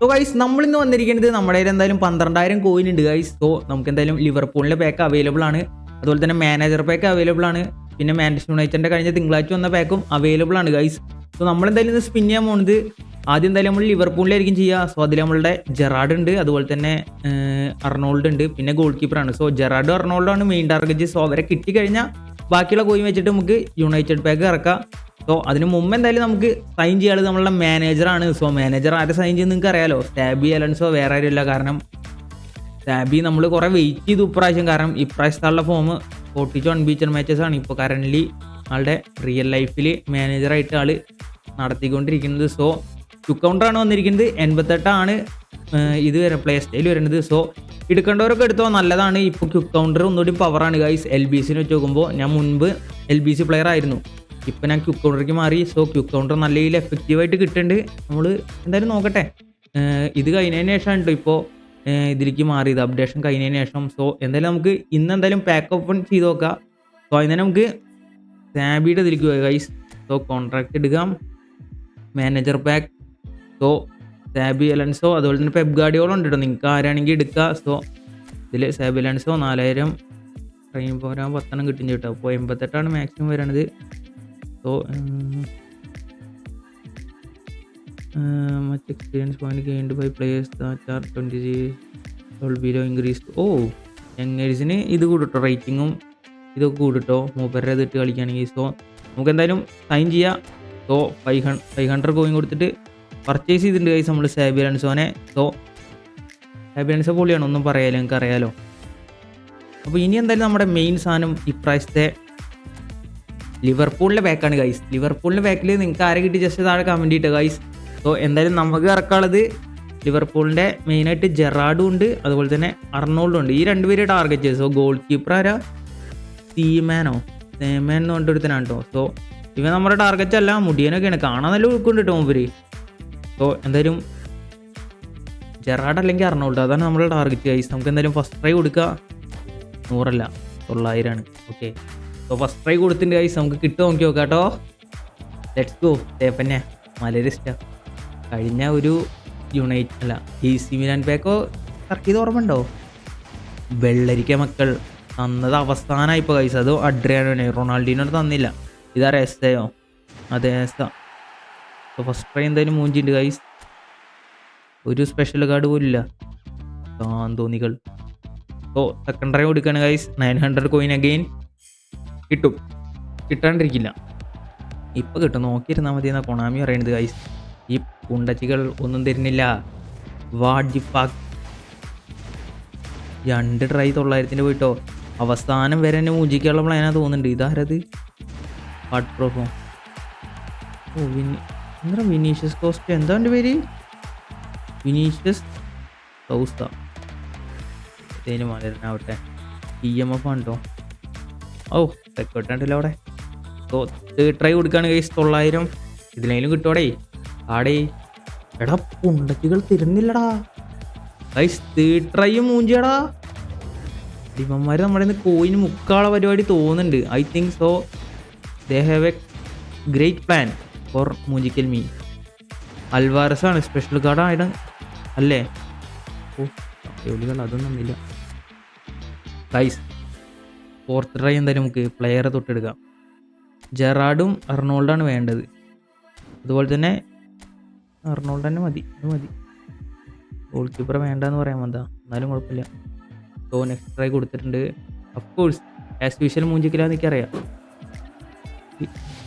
So guys നമ്മൾ ഇന്ന് വന്നിരിക്കുന്നത് നമ്മുടെ കയ്യിൽ എന്തായാലും പന്ത്രണ്ടായിരം കോയിൻ ഉണ്ട് ഗൈസ് സോ നമുക്ക് എന്തായാലും ലിവർപൂളിന്റെ പാക്ക് അവൈലബിൾ ആണ്. അതുപോലെ തന്നെ മാനേജർ പാക്ക് അവൈലബിൾ ആണ്. പിന്നെ മാൻഡസ് യുണൈറ്റഡിന്റെ കഴിഞ്ഞ തിങ്കളാഴ്ച വന്ന പാക്കും അവൈലബിൾ ആണ് ഗൈസ് സോ നമ്മൾ എന്തായാലും ഇന്ന് സ്പിൻ ചെയ്യാൻ പോകുന്നത് ആദ്യം എന്തായാലും നമ്മൾ ലിവർപൂളിലായിരിക്കും ചെയ്യുക. സോ അതിൽ നമ്മളുടെ ജെറാഡ് ഉണ്ട്. അതുപോലെ തന്നെ അർണോൾഡ് ഉണ്ട്. പിന്നെ ഗോൾ കീപ്പറാണ് സോ ജെറാഡും ജെറാഡ് ആണ് മെയിൻ ടാർഗറ്റ് സോ അവരെ കിട്ടിക്കഴിഞ്ഞാൽ ബാക്കിയുള്ള കോയിൻ വെച്ചിട്ട് നമുക്ക് യുണൈറ്റഡ് പാക്ക് ഇറക്കാം. സോ അതിന് മുമ്പ് എന്തായാലും നമുക്ക് സൈൻ ചെയ്യാതെ നമ്മളുടെ മാനേജറാണ് സോ മാനേജർ ആരെ സൈൻ ചെയ്യുന്നത് നിങ്ങൾക്ക് അറിയാലോ? സ്റ്റാബി അലൻസോ വേറെ ആരുമില്ല കാരണം സ്റ്റാബി നമ്മൾ കുറേ വെയിറ്റ് ചെയ്തു ഇപ്രാവശ്യം. കാരണം ഇപ്രാവശ്യത്തുള്ള form forty two unbeaten matches ആണ്. ഇപ്പോൾ കറന്റ്ലി ആളുടെ റിയൽ ലൈഫിൽ മാനേജറായിട്ട് ആൾ നടത്തിക്കൊണ്ടിരിക്കുന്നത്. സോ ക്യുക്ക് കൗണ്ടറാണ് വന്നിരിക്കുന്നത്. എൺപത്തെട്ടാണ് ഇത് വരെ പ്ലേ സ്റ്റൈൽ വരുന്നത്. സോ എടുക്കേണ്ടവരൊക്കെ എടുത്തോ? നല്ലതാണ്. ഇപ്പോൾ ക്യുക്ക് കൗണ്ടർ ഒന്നുകൂടി പവറാണ് ഗൈസ് എൽ ബി സിനെ വെച്ച് നോക്കുമ്പോൾ ഞാൻ മുൻപ് എൽ ബി സി പ്ലെയർ ആയിരുന്നു. ഇപ്പം ഞാൻ ക്യുക്ക് കൗണ്ടറിലേക്ക് മാറി. സോ ക്യുക്ക് കൗണ്ടർ നല്ല രീതിയിൽ എഫക്റ്റീവായിട്ട് കിട്ടുന്നുണ്ട് നമ്മൾ എന്തായാലും നോക്കട്ടെ. ഇത് കഴിഞ്ഞതിന് ശേഷമാണ് കേട്ടോ ഇപ്പോൾ ഇതിലേക്ക് മാറിയത്. അപ്ഡേഷൻ കഴിഞ്ഞതിന് ശേഷം. സോ എന്തായാലും നമുക്ക് ഇന്ന് എന്തായാലും പാക്ക് ഓപ്പൺ ചെയ്ത് നോക്കാം. സോ അതിന് നമുക്ക് സാബിയുടെ ഇതിലേക്ക് പോയി ഗൈസ് സോ കോൺട്രാക്ട് എടുക്കാം. Manager pack so Xabi Alonso അതുപോലെ തന്നെ പെബ് ഗാഡിയോളം ഉണ്ട് കേട്ടോ നിങ്ങൾക്ക് ആരാണെങ്കിൽ എടുക്കുക സോ ഇതിൽ സാബി അലൻസോ നാലായിരം. ട്രെയിൻ പോരാൻ പത്തെണ്ണം കിട്ടും കേട്ടോ. അപ്പോൾ എൺപത്തെട്ടാണ് മാക്സിമം വരണത്. സോ മറ്റ് experience point gained by players that are twenty below increase ഓ യങ്ങേഴ്സിന് ഇത് കൂടിട്ടോ റേറ്റിങ്ങും ഇതൊക്കെ കൂടിട്ടോ മൂപ്പരുടെ ഇതിട്ട് കളിക്കുകയാണെങ്കിൽ സോ നമുക്ക് എന്തായാലും സൈൻ ചെയ്യാം. So five hun five hundred coin കൊടുത്തിട്ട് പർച്ചേസ് ചെയ്തിട്ടുണ്ട് കൈസ് നമ്മൾ സാബിയൻസോനെ സോ സാബിയൻസോ പൊളിയാണ് ഒന്നും പറയാലോ നിങ്ങൾക്ക് അറിയാലോ അപ്പോൾ ഇനി എന്തായാലും നമ്മുടെ മെയിൻ സാധനം ഇപ്രാവശ്യത്തെ ലിവർപൂളിന്റെ ബാക്കാണ് ഗൈസ് ലിവർപൂളിന്റെ ബാക്കിൽ നിങ്ങൾക്ക് ആരെ കിട്ടി? ജസ്റ്റ് താഴെ കമന്റ് ഇട്ട് ഗൈസ് സോ എന്തായാലും നമുക്ക് ഇറക്കാനുള്ളത് ലിവർപൂളിന്റെ മെയിനായിട്ട് ജെറാഡും ഉണ്ട് അതുപോലെ തന്നെ അർണോൾഡും ഉണ്ട്. ഈ രണ്ടുപേരെ ടാർഗറ്റ് ചെയ്തു സോ ഗോൾ കീപ്പർ ആരാ? സീമാനോ സേമാൻ എന്ന് പറഞ്ഞിട്ട് ഒരുത്തനാണ് കേട്ടോ സോ ഇവ നമ്മുടെ ടാർഗറ്റ് അല്ല മുടിയനൊക്കെയാണ്. കാണാൻ നല്ല ഉൾക്കുണ്ട് കേട്ടോ മൂപ്പര് സോ എന്തായാലും ജെറാഡ് അല്ലെങ്കിൽ അർണോൾഡ് അതാണ് നമ്മുടെ ടാർഗറ്റ് ഗൈസ് നമുക്ക് എന്തായാലും ഫസ്റ്റ് ട്രൈ കൊടുക്കുക നൂറല്ല തൊള്ളായിരമാണ് ഓക്കെ സോ ഫസ്റ്റ് ട്രൈ കൊടുത്തിന്റെ ഗൈസ് നമുക്ക് കിട്ടുമോ നോക്കി നോക്കാം കേട്ടോ. ലെറ്റ്സ് ഗോ തേപ്പന്നെ മലരിസ്റ്റ കഴിഞ്ഞ ഒരു യുണൈറ്റ് അല്ല ഈ സി മിലാൻ പേക്കോ ഇറക്കിയത് ഓർമ്മയുണ്ടോ വെള്ളരിക്ക മക്കൾ. തന്നത് അവസാനമായി ഇപ്പോൾ കൈസ് അത് അഡ്രിയാനോനെ റൊണാൾഡീനോട് തന്നില്ല. ഇതാ രസയോ? അതെ രസ. അപ്പോൾ ഫസ്റ്റ് ട്രൈ എന്തായാലും മൂഞ്ചിണ്ട് കൈസ് ഒരു സ്പെഷ്യൽ കാർഡ് പോലില്ല താന്തോന്നികൾ ഓ സെക്കൻഡ് ഡ്രൈവ് കൊടുക്കുകയാണ് guys nine hundred coin again കിട്ടും. കിട്ടാണ്ടിരിക്കില്ല. ഇപ്പോൾ കിട്ടും. നോക്കിയിരുന്നാൽ മതി എന്നാൽ കൊണാമി പറയുന്നത് ഗൈസ് ഈ പുണ്ടച്ചികൾ ഒന്നും തരുന്നില്ല. വാഡ്ജിപ്പാക്ക് രണ്ട് ട്രൈ തൊള്ളായിരത്തിന്റെ പോയിട്ടോ. അവസാനം വരെ എന്നെ മൂജിക്കാനുള്ള പ്ലാനാ തോന്നുന്നുണ്ട്. ഇതാരത്? വാട്ട് പ്രോഫോ ഓ വിനി എന്താ വിനീഷ്യസ് കോസ്റ്റ്? എന്താ എന്റെ പേര്? വിനീഷ്യസ് സൗസ്ത ഏതിനും അവിടുത്തെ ഇ എം എഫ് കേട്ടോ ഓ തെക്കോട്ടുണ്ടല്ലോ അവിടെ. ഓ ട്രൈ കൊടുക്കുകയാണ് കേസ് തൊള്ളായിരം. ഇതിലേലും കിട്ടോടേ ആടേ എടാ പുണ്ടച്ചികൾ തരുന്നില്ലടാ. ഐസ് തീട്രയും ട്രൈയും മൂഞ്ചിയടാ. ഇവന്മാർ നമ്മുടെ ഇന്ന് കോയിന് മുക്കാള പരിപാടി തോന്നുന്നുണ്ട്. I think so they have a great plan for മൂഞ്ചിക്കൽ മീ അൽവാരസാണ് സ്പെഷ്യൽ കാർഡാണ് ആയിട്ട് അല്ലേ? ഓ ജോലികൾ അതൊന്നും ഇല്ല ഗൈസ് ഫോർത്ത് ട്രൈ എന്തായാലും നമുക്ക് പ്ലെയറെ തൊട്ടെടുക്കാം. ജെറാഡും അർണോൾഡാണ് വേണ്ടത്. അതുപോലെ തന്നെ അർണോൾഡ് തന്നെ മതി അത് മതി. ഗോൾ കീപ്പർ വേണ്ടെന്ന് പറയാൻ വന്നതാ. എന്നാലും കുഴപ്പമില്ല. സോ നെക്സ്റ്റ് ട്രൈ കൊടുത്തിട്ടുണ്ട്. അഫ്കോഴ്സ് ആസ് യൂഷ്വൽ മൂഞ്ചിക്കലാന്ന് എനിക്കറിയാം.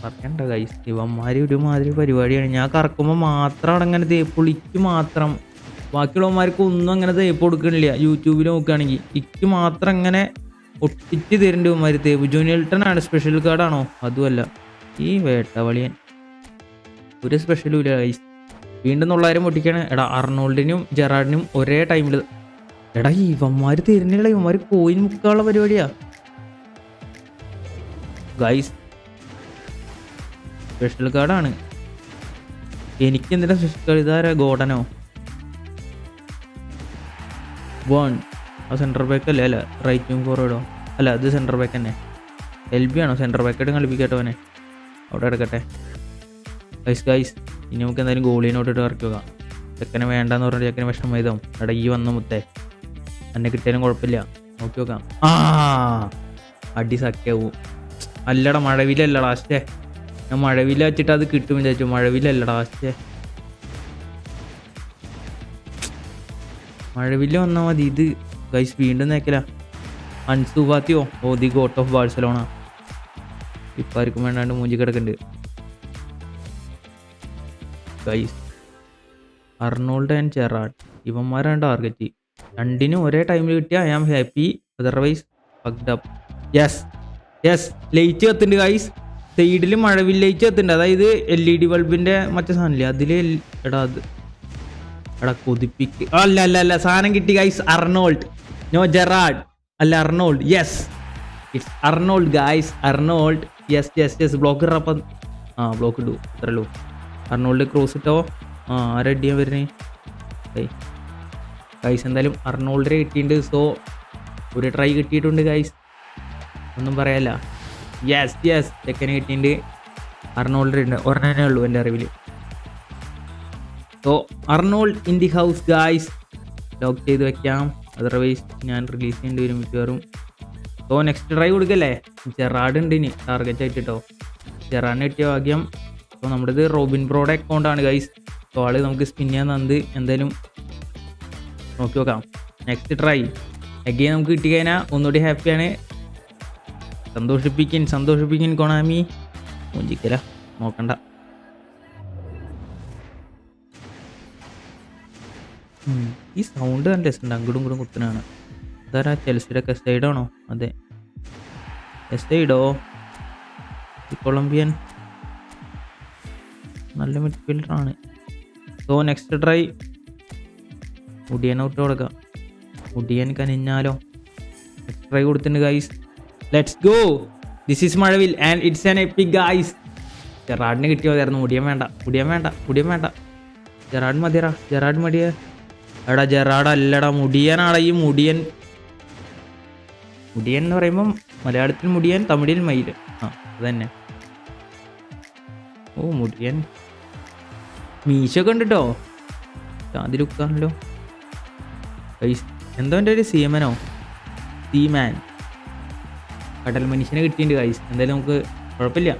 പറയണ്ട ഗൈസ് ഇവന്മാർ ഒരുമാതിരി പരിപാടിയാണ്. ഞാൻ കറക്കുമ്പോൾ മാത്രം അവിടെ അങ്ങനെ പുളിക്ക് മാത്രം. ബാക്കിയുള്ളവന്മാർക്ക് ഒന്നും അങ്ങനെ തേപ്പ് കൊടുക്കണില്ല. യൂട്യൂബിൽ നോക്കുകയാണെങ്കിൽ ഇക്ക് മാത്രം അങ്ങനെ ഒട്ടിച്ച് തരേണ്ടി ഇവന്മാർ തേപ്പ് ജൂനിയൽട്ടൺ ആണ് സ്പെഷ്യൽ കാർഡാണോ അതുമല്ല. ഈ വേട്ടവളിയൻ. ഒരു സ്പെഷ്യലും ഇല്ല ഗൈസ് വീണ്ടും തൊള്ളായിരം പൊട്ടിക്കാണ്. എടാ അർണോൾഡിനും ജെറാഡിനും ഒരേ ടൈമിൽ എടാ ഇവന്മാര് തരുന്നില്ല ഇവന്മാര് കോയിൻ മുക്കാനുള്ള പരിപാടിയാ. ഗൈസ് സ്പെഷ്യൽ കാർഡാണ് എനിക്ക് എന്തിനാ സ്പെഷ്യൽ കാർഡ് ഇതാരാ ഗോഡനോ? വൺ ആ സെന്റർ ബാക്ക് അല്ലേ? അല്ല റൈറ്റ് വിങ് ഫോർവേഡോ അല്ല അത് സെന്റർ ബാക്ക് തന്നെ. എൽ ബി ആണോ? സെന്റർ ബാക്കായിട്ട് കളിപ്പിക്കട്ടെ അവനെ. അവിടെ എടുക്കട്ടെ. ഗൈസ് ഗൈസ് ഇനി നമുക്ക് എന്തായാലും ഗോളിനോട്ടിട്ട് ഇറക്കി വെക്കാം. ചെക്കനെ വേണ്ടെന്ന് പറഞ്ഞാൽ ചെക്കനെ വിഷമം ചെയ്തോ? ഈ വന്ന മുത്തേ. എന്നെ കിട്ടിയാലും കുഴപ്പമില്ല. നോക്കി നോക്കാം ആ അടി സഖ്യാവും. അല്ലടാ മഴവിലല്ലടാ അശ്ശേ. ഞാൻ മഴവില വെച്ചിട്ട് അത് കിട്ടും വിചാരിച്ചു. മഴവിലല്ലടാ അശ്ശേ. മഴവില്ല വന്നാൽ മതി. ഇത് ഗൈസ് വീണ്ടും നേക്കല. Ansu Fati oh the goat of Barcelona. ഇപ്പം ആർക്കും വേണ്ടാണ്ട് മൂഞ്ചി കിടക്കുന്നുണ്ട് ഗൈസ് അർണോൾഡ് ആൻഡ് ചെറാഡ് ഇവന്മാരാണ് ടാർഗറ്റ് രണ്ടിനും ഒരേ ടൈമിൽ കിട്ടിയാൽ I am happy otherwise fucked up yes yes light കത്തുണ്ട് guys സൈഡിൽ മഴവിൽ ലൈറ്റ് കത്തുണ്ട് അതായത് എൽ ഇ ഡി ബൾബിന്റെ മറ്റേ സാധനമില്ലേ അതിൽ എടാ അത് എടാ കൊതിപ്പിക്ക്. അല്ല അല്ല അല്ല സാധനം കിട്ടി ഗൈസ് അർണോൾഡ്. No Gerrard. അല്ല Arnold. Yes it's Arnold guys Arnold. Yes yes yes block ഇറപ്പം ആ ബ്ലോക്ക് ഇടൂ അത്രയുള്ളൂ അർണോൾഡ് ക്രോസ് ഇട്ടോ? ആ ആരടിയാ വരുന്നേ? ഏയ്. ഗൈസ് എന്തായാലും അർണോൾഡിനെ കിട്ടിയിട്ടുണ്ട്. സോ ഒരു ട്രൈ കിട്ടിയിട്ടുണ്ട് ഗൈസ് ഒന്നും പറയാല്ല. യെസ് യെസ് ചെക്കനെ കിട്ടിയിട്ടുണ്ട്. അർണോൾഡ് ഉണ്ട്. ഒരെണ്ണേ ഉള്ളൂ എന്റെ അറിവിൽ so Arnold in the house guys lock ചെയ്ത് വെക്കാം. അതർവൈസ് ഞാൻ റിലീസ് ചെയ്യേണ്ടി വരും മിക്കവാറും. സോ നെക്സ്റ്റ് ട്രൈ കൊടുക്കല്ലേ ജെറാഡ് ഉണ്ട് ഇനി ടാർഗറ്റ് ആയിട്ട് കേട്ടോ ജെറാഡിന് കിട്ടിയ ഭാഗ്യം. സോ നമ്മുടേത് റോബിൻ ബ്രോയുടെ അക്കൗണ്ടാണ് ഗൈസ് സോ ആൾ നമുക്ക് സ്പിൻ ചെയ്യാൻ തന്നത്. എന്തായാലും നോക്കി നോക്കാം. നെക്സ്റ്റ് ട്രൈ അഗെയിൻ നമുക്ക് കിട്ടി കിട്ടിക്കഴിഞ്ഞാൽ ഒന്നുകൂടി ഹാപ്പിയാണ് സന്തോഷിപ്പിക്കാൻ സന്തോഷിപ്പിക്കാൻ കൊണാമി മുഞ്ചിക്കല. നോക്കണ്ട. ഈ സൗണ്ട് നല്ല രസമുണ്ട്. അങ്ങോട്ടും ഇങ്ങോട്ടും കുത്തനാണ് അതാരാ ചെൽസിയുടെ കെസൈഡാണോ അതെ. കെസൈഡോ ഈ കൊളംബിയൻ. നല്ല മിഡ്ഫീൽഡറാണ് സോ നെക്സ്റ്റ് ഡ്രൈ മുടിയൻ ഔട്ട് കൊടുക്കാം. മുടിയൻ കനിഞ്ഞാലോ? നെക്സ്റ്റ് ട്രൈ കൊടുത്തിട്ടുണ്ട് guys let's go this is Mazhavil and it's an epic guys ജെറാഡിന് കിട്ടിയോ? മതിയായിരുന്നു മുടിയൻ വേണ്ട. മുടിയൻ വേണ്ട. മുടിയൻ വേണ്ട. ജെറാഡ് മതിയറാ ജെറാഡ് മടിയ എടാ ജെറാഡ് അല്ലടാ മുടിയനാടാ ഈ മുടിയൻ. മുടിയൻ എന്ന് പറയുമ്പം മലയാളത്തിൽ മുടിയൻ തമിഴിൽ മയിൽ. ആ അതന്നെ. തന്നെ ഓ മുടിയൻ. മീശൊക്കെ ഉണ്ട് കേട്ടോ ഗൈസ് എന്തോ എന്റെ ഒരു സീമനോ? സീമാൻ. കടൽ മനുഷ്യനെ കിട്ടിയിട്ടുണ്ട് ഗൈസ് എന്തായാലും നമുക്ക് കുഴപ്പമില്ല.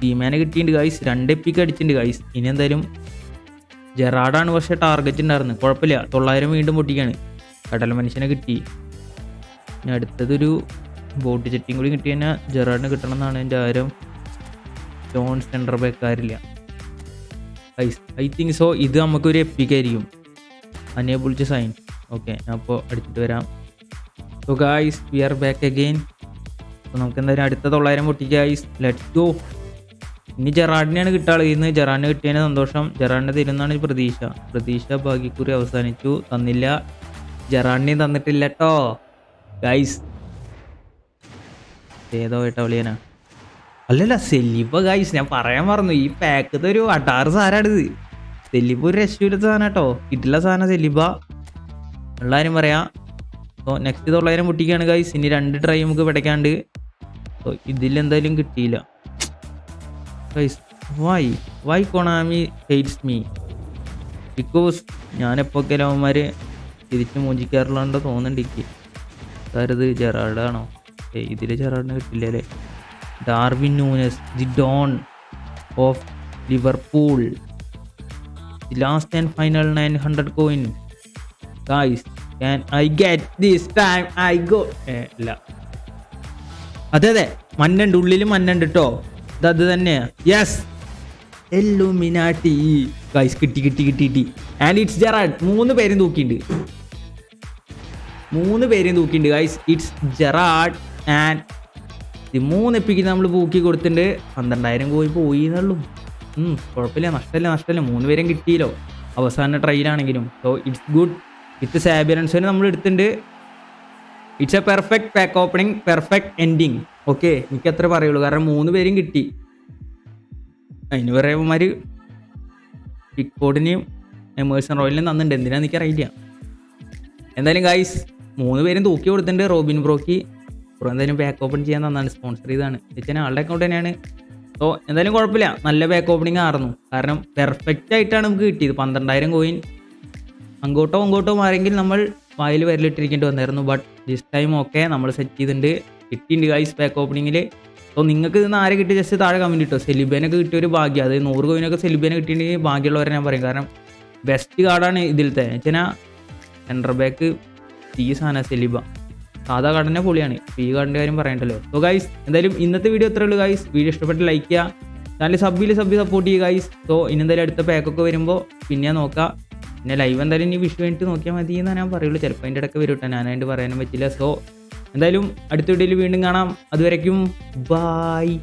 സീമാനെ കിട്ടിയിട്ടുണ്ട് ഗൈസ് രണ്ട് എപ്പിക്ക് അടിച്ചിട്ടുണ്ട് ഗൈസ് ഇനി എന്തായാലും ജെറാഡാണ് പക്ഷേ ടാർഗറ്റ് ഉണ്ടായിരുന്നത് കുഴപ്പമില്ല. തൊള്ളായിരം വീണ്ടും പൊട്ടിക്കാണ്. കടൽ മനുഷ്യനെ കിട്ടി. ഇനി അടുത്തതൊരു ബോട്ട് ചെറ്റിയും കൂടി കിട്ടി കഴിഞ്ഞാൽ ജെറാഡിന് കിട്ടണം എന്നാണ് എന്റെ ആരും ജോൺ സെന്റർ ബാക്കാരില്ല ഐ ഐ തിങ്ക് സോ ഇത് നമുക്കൊരു എപ്പിക്കായിരിക്കും അനേബിൾ ടു സൈൻ ഓക്കെ ഞാൻ അപ്പോൾ അടിച്ചിട്ട് വരാം. So guys we are back again അപ്പോൾ നമുക്ക് എന്തായാലും അടുത്ത തൊള്ളായിരം പൊട്ടിക്കായി ലെറ്റ്സ് ഗോ ഇനി ജെറാഡിനെയാണ് കിട്ടാൾ. ഇന്ന് ജെറാഡിന് കിട്ടിയതിന് സന്തോഷം. ജെറാഡിനെ തരുന്നതാണ് പ്രതീക്ഷ. പ്രതീക്ഷ ഭാഗ്യക്കുറി അവസാനിച്ചു. തന്നില്ല. ജെറാഡിനെയും തന്നിട്ടില്ല കേട്ടോ ഗൈസ് ഏതോ കേട്ടോ വിളിയനാ? അല്ലല്ല സെല്ലിപ്പ ഗൈസ് ഞാൻ പറയാൻ മറന്നു. ഈ പാക്കത്തെ ഒരു അട്ടാറ് സാധനമാണിത് സെല്ലിപ്പ ഒരു രക്ഷയില്ലാത്ത സാധനം കേട്ടോ കിട്ടില്ല സാധനം സെല്ലിപ്പ ഉള്ളാരും പറയാം. സോ നെക്സ്റ്റ് തൊള്ളായിരം പൊട്ടിക്കാണ് ഗൈസ് ഇനി രണ്ട് ട്രൈ നമുക്ക് പിടയ്ക്കാണ്ട്. സോ ഇതിലെന്തായാലും കിട്ടിയില്ല. Guys why why Konami hates me because ഞാനെപ്പോഴൊക്കെ അവന്മാർ തിരിച്ച് മൂഞ്ചിക്കാറുള്ളതുകൊണ്ട് തോന്നുന്നുണ്ട് എനിക്ക്. അതായത് ജെറാർഡാണോ ഇതിൽ ജെറാർഡിനെ കിട്ടില്ല അല്ലേ Darwin Nunez the don of Liverpool. The last and final nine hundred coin. Guys can I get this time I go ഇല്ല. അതെ അതെ. മഞ്ഞുണ്ട്. ഉള്ളിൽ മഞ്ഞുണ്ട് കേട്ടോ ഇത് തന്നെയാ യെസ് എല്ലുമിനാട്ടി ഗൈസ് കിട്ടി കിട്ടി കിട്ടി കിട്ടി. ആൻഡ് ഇറ്റ്സ് ജെറാഡ് മൂന്ന് പേരും തൂക്കിയിട്ടുണ്ട് മൂന്ന് പേരും തൂക്കിയിട്ടുണ്ട് ഗൈസ് ഇറ്റ്സ് ജെറാഡ് ആൻഡ് ഇത് മൂന്ന് എപ്പിക്ക് നമ്മൾ പൂക്കി കൊടുത്തിട്ടുണ്ട് പന്ത്രണ്ടായിരം കോഴി പോയി എന്നുള്ളൂ കുഴപ്പമില്ല. നഷ്ടമില്ല നഷ്ടമില്ല. മൂന്ന് പേരും കിട്ടിയല്ലോ. അവസാന ട്രൈയിലാണെങ്കിലും സോ ഇറ്റ്സ് ഗുഡ് വിത്ത് സാബിയൻസിന് നമ്മൾ എടുത്തിട്ടുണ്ട് it's a perfect pack opening perfect ending okay എനിക്ക് അത്ര പറയുള്ളൂ. കാരണം മൂന്ന് പേരും കിട്ടി. അതിന് പറയുമ്പോൾ പിക്കോഡിനെയും എമേഴ്സൺ റോയലിനും തന്നിട്ടുണ്ട്. എന്തിനാന്ന് എനിക്കറിയില്ല എന്തായാലും ഗൈസ് മൂന്ന് പേരും തൂക്കി കൊടുത്തിട്ടുണ്ട് റോബിൻ ബ്രോക്കി. ബ്രോ എന്തായാലും ബാക്ക് ഓപ്പൺ ചെയ്യാൻ തന്നാണ്. സ്പോൺസർ ചെയ്താണ് ചേച്ചാൻ ആളുടെ അക്കൗണ്ട് തന്നെയാണ്. സോ എന്തായാലും കുഴപ്പമില്ല. നല്ല ബാക്ക് ഓപ്പണിങ് ആയിരുന്നു. കാരണം പെർഫെക്റ്റ് ആയിട്ടാണ് നമുക്ക് കിട്ടിയത്. പന്ത്രണ്ടായിരം കോയിൻ അങ്ങോട്ടോ അങ്ങോട്ടോ മാറിയെങ്കിൽ നമ്മൾ വായിൽ വരലിട്ടിരിക്കേണ്ടി വന്നായിരുന്നു. ബട്ട് ദിസ് ടൈം ഓക്കെ നമ്മൾ സെറ്റ് ചെയ്തിട്ടുണ്ട്. കിട്ടിയിട്ടുണ്ട് ഗൈസ് പാക്ക് ഓപ്പണിങ്ങിൽ സോ നിങ്ങൾക്ക് ഇതിന് ആരെ കിട്ടി? ജസ്റ്റ് താഴെ കമന്റ് കിട്ടും സെലിബേനൊക്കെ കിട്ടിയ ഒരു ഭാഗ്യം. അത് നൂറ് കോയിനൊക്കെ സെലിബേനെ കിട്ടിയിട്ടുണ്ടെങ്കിൽ ഭാഗ്യമുള്ളവരെ ഞാൻ പറയും. കാരണം ബെസ്റ്റ് കാർഡാണ് ഇതിലത്തെ വെച്ചാൽ സെന്റർ ബാക്ക് ഈ സാധനം സെലിബ. സാധാ കാർഡിന്റെ പൊളിയാണ്. ഈ കാർഡിന്റെ കാര്യം പറയണ്ടല്ലോ. സോ ഗൈസ് എന്തായാലും ഇന്നത്തെ വീഡിയോ എത്ര ഉള്ളൂ ഗൈസ് വീഡിയോ ഇഷ്ടപ്പെട്ട് ലൈക്ക് ചെയ്യുക നല്ല സബ്ബിൽ സബ്ബി സപ്പോർട്ട് ചെയ്യുക ഗൈസ് സോ ഇനി എന്തായാലും അടുത്ത പാക്കൊക്കെ വരുമ്പോൾ പിന്നെ നോക്കാം. പിന്നെ ലൈവ് എന്തായാലും ഇനി വിഷു വേണ്ടിയിട്ട് നോക്കിയാൽ മതി എന്നാണ് ഞാൻ പറയുള്ളൂ. ചിലപ്പോൾ അതിന്റെ ഇടയ്ക്ക് വരും കേട്ടോ ഞാനായിട്ട് പറയാനും പറ്റില്ല. സോ എന്തായാലും അടുത്ത വീഡിയോയിൽ വീണ്ടും കാണാം. അതുവരയ്ക്കും ബായ്